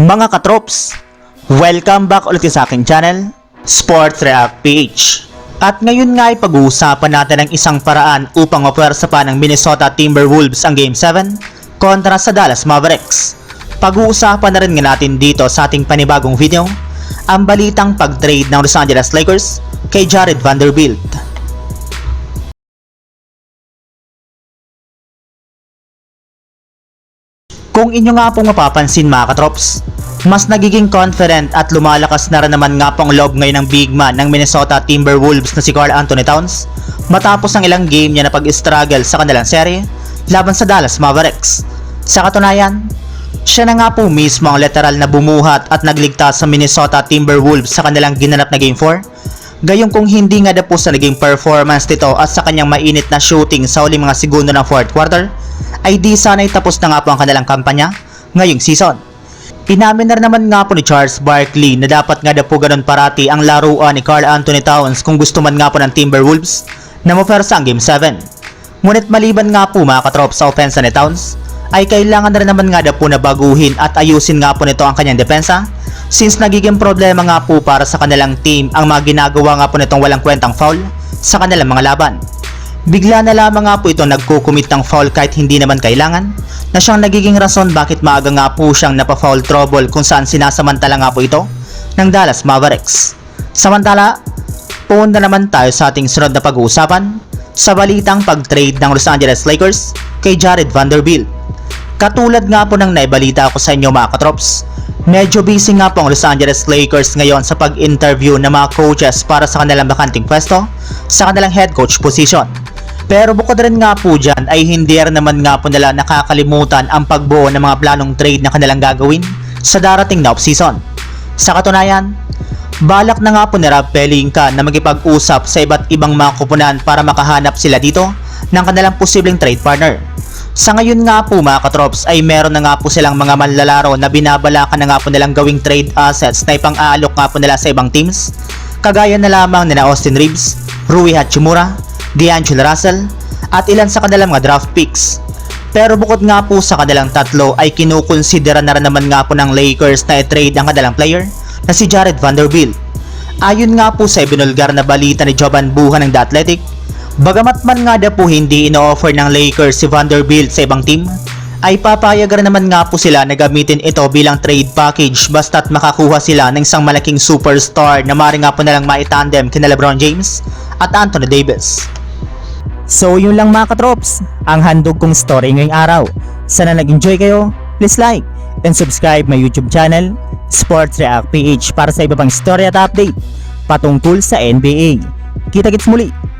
Mga katrops, welcome back ulit sa aking channel, Sports React PH. At ngayon nga ay pag-uusapan natin ang isang paraan upang mapuwersa pa ng Minnesota Timberwolves ang Game 7 kontra sa Dallas Mavericks. Pag-uusapan na rin nga natin dito sa ating panibagong video ang balitang pag-trade ng Los Angeles Lakers kay Jared Vanderbilt. Kung inyo nga pong mapapansin mga katrops, mas nagiging confident at lumalakas na rin naman nga pong loob ngayon ng big man ng Minnesota Timberwolves na si Carl Anthony Towns matapos ang ilang game niya na pag-struggle sa kanilang serye laban sa Dallas Mavericks. Sa katunayan, siya na nga po mismo ang literal na bumuhat at nagligtas sa Minnesota Timberwolves sa kanilang ginanap na Game 4 Gayong kung hindi nga na po sa naging performance nito at sa kanyang mainit na shooting sa huling mga segundo ng fourth quarter, ay di sana'y tapos na nga po ang kanilang kampanya ngayong season. Inamin na naman nga po ni Charles Barkley na dapat nga na po ganun parati ang laruan ni Carl Anthony Towns kung gusto man nga po ng Timberwolves na mapersa ang Game 7. Ngunit maliban nga po mga katrop sa opensa ni Towns, ay kailangan na rin naman nga na po na baguhin at ayusin nga po nito ang kanyang depensa since nagiging problema nga po para sa kanilang team ang mga ginagawa nga po nitong walang kwentang foul sa kanilang mga laban. Bigla na lamang nga po ito nagkukumit ng foul kahit hindi naman kailangan na siyang nagiging rason bakit maaga nga po siyang napa-foul trouble kung saan sinasamantala nga po ito ng Dallas Mavericks. Samantala, punta naman tayo sa ating sunod na pag-uusapan sa balitang pag-trade ng Los Angeles Lakers kay Jared Vanderbilt. Katulad nga po ng naibalita ko sa inyo mga katrops, medyo busy nga po ang Los Angeles Lakers ngayon sa pag-interview ng mga coaches para sa kanilang bakanting pwesto sa kanilang head coach position. Pero bukod rin nga po dyan ay hindi rin naman nga po nila nakakalimutan ang pagbuo ng mga planong trade na kanilang gagawin sa darating na off-season. Sa katunayan, balak na nga po ni Rob Pelinka na magipag-usap sa iba't ibang mga kupunan para makahanap sila dito ng kanilang posibleng trade partner. Sa ngayon nga po mga katrops ay meron na nga po silang mga manlalaro na binabalakan na nga po nilang gawing trade assets na ipang-aalok nga po nila sa ibang teams kagaya na lamang nila Austin Reeves, Rui Hachimura, D'Angelo Russell at ilan sa kanilang mga draft picks. Pero bukod nga po sa kanilang tatlo ay kinukonsidera na rin naman nga po ng Lakers na i-trade ang kanilang player na si Jared Vanderbilt. Ayon nga po sa ibinulgar na balita ni Jovan Buha ng The Athletic, bagamat man nga daw po hindi ino-offer ng Lakers si Vanderbilt sa ibang team, ay papayag naman nga po sila na gamitin ito bilang trade package basta't makakuha sila ng isang malaking superstar na maaaring nga po nalang maitandem kina Lebron James at Anthony Davis. So yun lang mga katrops, ang handog kong story ngayong araw. Sana nag-enjoy kayo, please like and subscribe my YouTube channel, Sports React PH para sa iba pang story at update patungkol sa NBA. Kita-kits muli